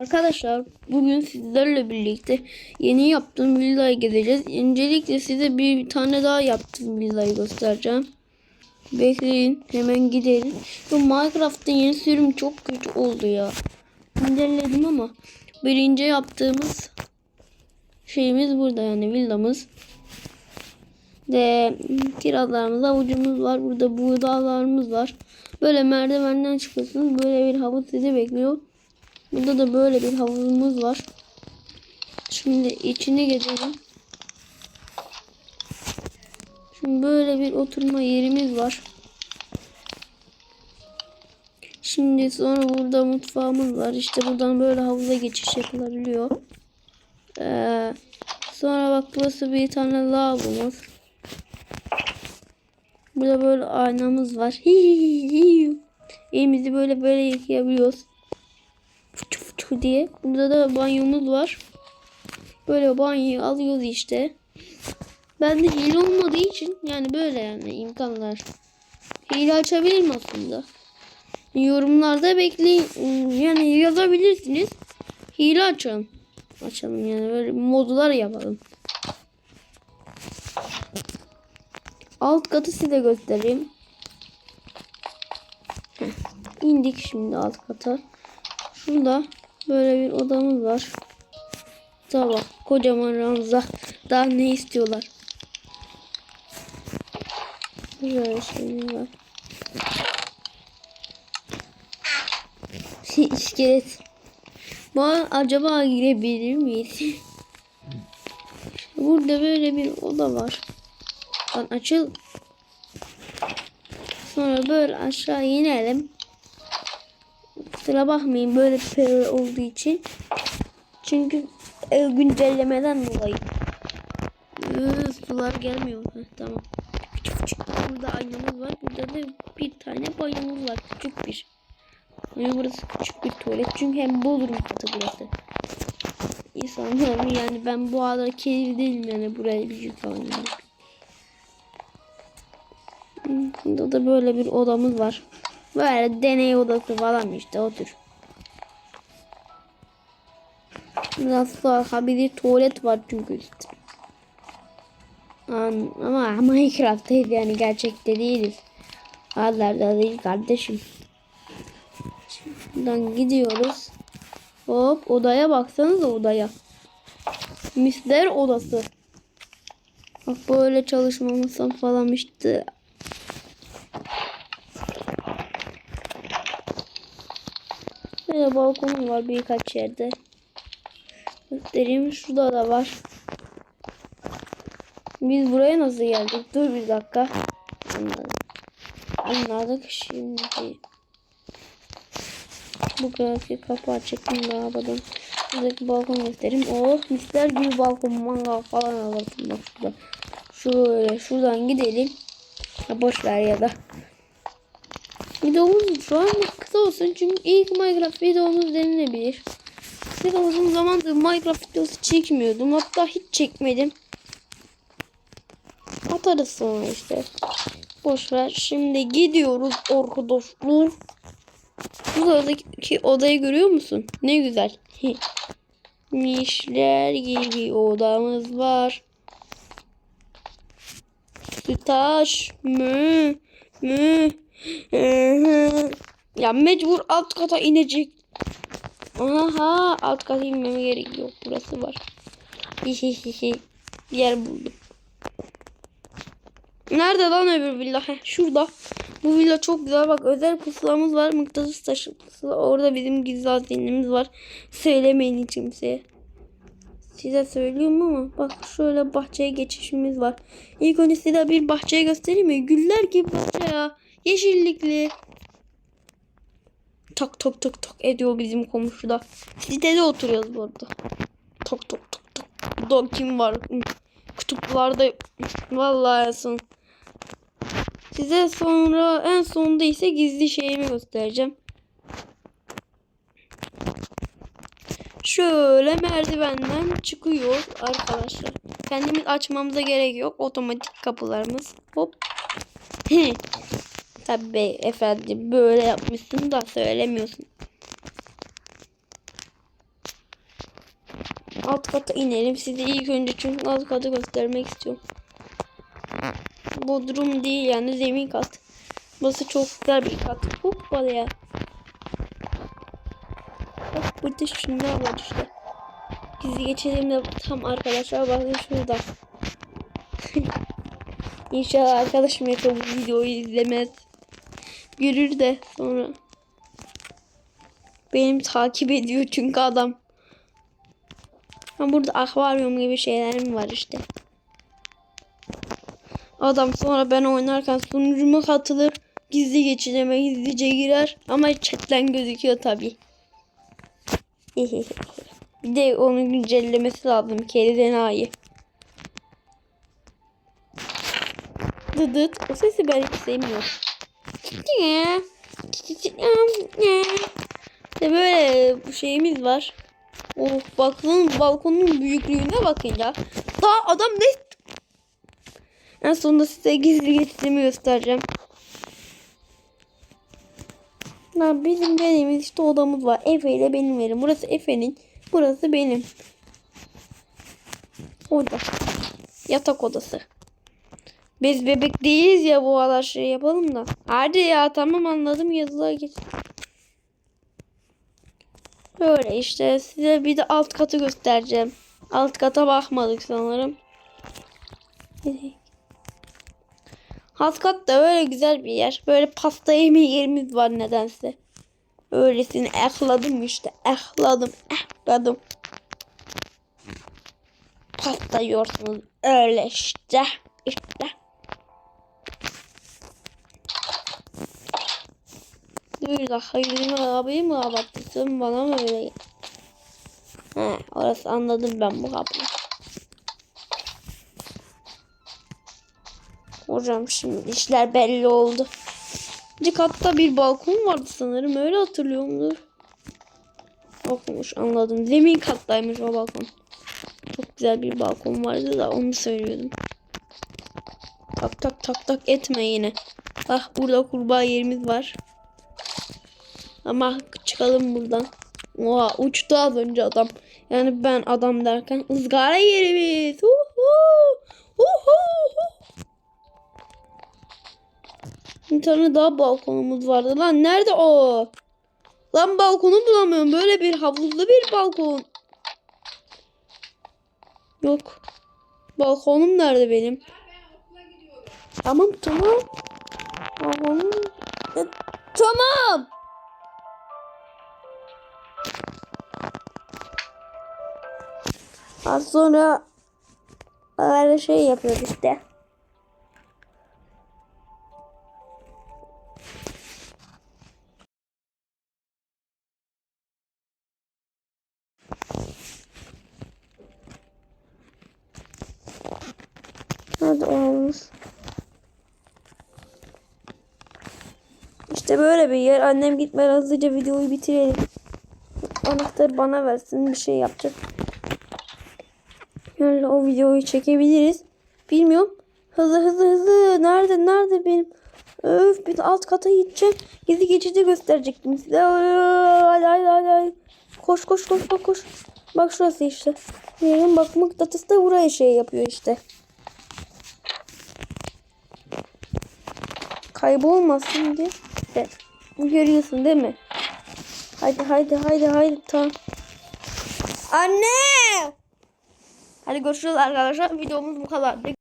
Arkadaşlar bugün sizlerle birlikte yeni yaptığım villayı gezeceğiz. Öncelikle size bir tane daha yaptığım villayı göstereceğim. Bekleyin hemen gidelim. Bu Minecraft'ta yeni sürüm çok kötü oldu ya. İndirledim ama birinci yaptığımız şeyimiz burada yani villamız. De kirazlarımız, avucumuz var. Burada buğdaylarımız var. Böyle merdivenden çıkıyorsunuz. Böyle bir havuz sizi bekliyor. Burada da böyle bir havuzumuz var. Şimdi içine gezelim. Şimdi böyle bir oturma yerimiz var. Şimdi sonra burada mutfağımız var. İşte buradan böyle havuza geçiş yapılabiliyor. Ee, sonra bak burası bir tane lavabomuz. Burada böyle aynamız var. Elimizi böyle böyle yıkayabiliyoruz diye. Burada da banyomuz var. Böyle banyoyu alıyoruz işte. Bende hile olmadığı için yani böyle yani imkanlar. Hile açabilirim aslında. Yorumlarda bekleyin. Yani yazabilirsiniz. Hile açalım. Açalım yani böyle modlar yapalım. Alt katı size göstereyim. Heh. İndik şimdi alt kata. Şurada böyle bir odamız var. Tamam. Kocaman ranza. Daha ne istiyorlar? Böyle şeyler var. İskelet. Bu acaba girebilir miyiz? Burada böyle bir oda var. Lan açıl. Sonra böyle aşağı inelim. Kusura bakmayın böyle bir olduğu için. Çünkü e, güncellemeden dolayı. Ee, sular gelmiyor. Heh, tamam. Küçük küçük. Burada aynamız var. Burada da bir tane banyomuz var. Küçük bir. Yani burası küçük bir tuvalet. Çünkü hem bodrum katı burası. İnsanlar yani ben bu arada keyif değilim yani buraya bir yük alıyorum. Burada da böyle bir odamız var. Böyle deney odası falan işte otur. Biraz sonra bir tuvalet var çünkü işte. Ama Minecraft'tayız yani gerçekte değiliz. Adalarda değil kardeşim. Şuradan gidiyoruz. Hop odaya baksanıza odaya. Misler odası. Bak böyle çalışma masam balkonum var birkaç yerde. Göstereyim. Şurada da var. Biz buraya nasıl geldik? Dur bir dakika. Anladık şimdi. Bu grafik kapağı çektim ne yapalım. Buradaki balkon göstereyim. Oh misler gibi balkon mangal falan alırsın bak şurada. Şöyle şuradan gidelim. Ha, boş ver ya da. Videomuz şu an kısa olsun çünkü ilk Minecraft videomuz denilebilir. Kadar uzun zamandır Minecraft videosu çekmiyordum. Hatta hiç çekmedim. Atarız sonra işte. Boş ver. Şimdi gidiyoruz arkadaşlar. Buradaki odayı görüyor musun? Ne güzel. Mişler gibi odamız var. Sütaş mü mü ya mecbur alt kata inecek. Aha alt kata inmeme gerek yok. Burası var. Hihihihi. Yer buldum. Nerede lan öbür villa? Heh, şurada. Bu villa çok güzel. Bak özel pusulamız var. Mıknatıs taşı pusula. Orada bizim gizli hazinemiz var. Söylemeyin hiç kimseye. Size söylüyorum ama bak şöyle bahçeye geçişimiz var. İlk önce size bir bahçeye göstereyim mi? Güller gibi bahçe ya. Yeşillikli. Tak tak tak tak ediyor bizim komşuda. Sitede oturuyoruz bu arada. Tak tak tak tak. Burada kim var? Kutuplarda vallahi en. Size sonra en sonunda ise gizli şeyimi göstereceğim. Şöyle merdivenden çıkıyor arkadaşlar. Kendimiz açmamıza gerek yok. Otomatik kapılarımız. Hop. Tabii efendim böyle yapmışsın da söylemiyorsun. Alt kata inelim. Size ilk önce çünkü alt katı göstermek istiyorum. Bodrum değil yani zemin kat. Burası çok güzel bir kat. Hoppa ya. Bak burada şunlar var işte. Gizli geçelim de tam arkadaşlar bakın şurada. İnşallah arkadaşım ya çok videoyu izlemez. Görür de sonra. Benim takip ediyor çünkü adam. Ha burada akvaryum gibi şeyler mi var işte. Adam sonra ben oynarken sunucuma katılır. Gizli geçireme gizlice girer. Ama chatten gözüküyor tabi. Bir de onun güncellemesi lazım. Keriden ayı. Dıdıt. O sesi ben hiç sevmiyorum. İşte böyle bu şeyimiz var. Of bakın balkonun büyüklüğüne bakın ya. Daha adam ne? En sonunda size gizli geçtiğimi göstereceğim. Lan bizim benim işte odamız var. Efe ile benim yerim. Burası Efe'nin. Burası benim. Oda. Yatak odası. Biz bebek değiliz ya bu kadar şey yapalım da. Hadi ya tamam anladım yazılar geç. Böyle işte size bir de alt katı göstereceğim. Alt kata bakmadık sanırım. Alt kat da öyle güzel bir yer. Böyle pasta yeme yerimiz var nedense. Öylesini ehladım işte. Ehladım. Ehladım. Pasta yiyorsunuz. Öyle işte. İşte. Dakika yüzümü abi mı kapattın bana mı öyle? He orası anladım ben bu kapıyı. Hocam şimdi işler belli oldu. İkinci katta bir balkon vardı sanırım öyle hatırlıyorumdur. Okumuş anladım. Zemin kattaymış o balkon. Çok güzel bir balkon vardı da onu söylüyordum. Tak tak tak tak etme yine. Ah burada kurbağa yerimiz var. Ama çıkalım buradan. Oha uçtu az önce adam. Yani ben adam derken ızgara yerimiz. Uhu. Uhu. Bir tane daha balkonumuz vardı. Lan nerede o? Lan balkonu bulamıyorum. Böyle bir havuzlu bir balkon. Yok. Balkonum nerede benim? Tamam tamam. Balkonum. E, tamam. Az sonra öyle şey yapıyor işte. Hadi olmuş. İşte böyle bir yer. Annem gitmeden hızlıca videoyu bitirelim. Anahtarı bana versin. Bir şey yapacak. Yani o videoyu çekebiliriz. Bilmiyorum. Hızlı hızlı hızlı. Nerede nerede benim? Öf bir alt kata gideceğim. Gizli geçici gösterecektim size. Hadi hadi. hadi. Koş koş koş koş koş. Bak şurası işte. Benim bak mıknatıs da buraya şey yapıyor işte. Kaybolmasın diye. Evet. Görüyorsun değil mi? Haydi haydi haydi haydi tamam. Anne! Hadi görüşürüz arkadaşlar. Videomuz bu kadar.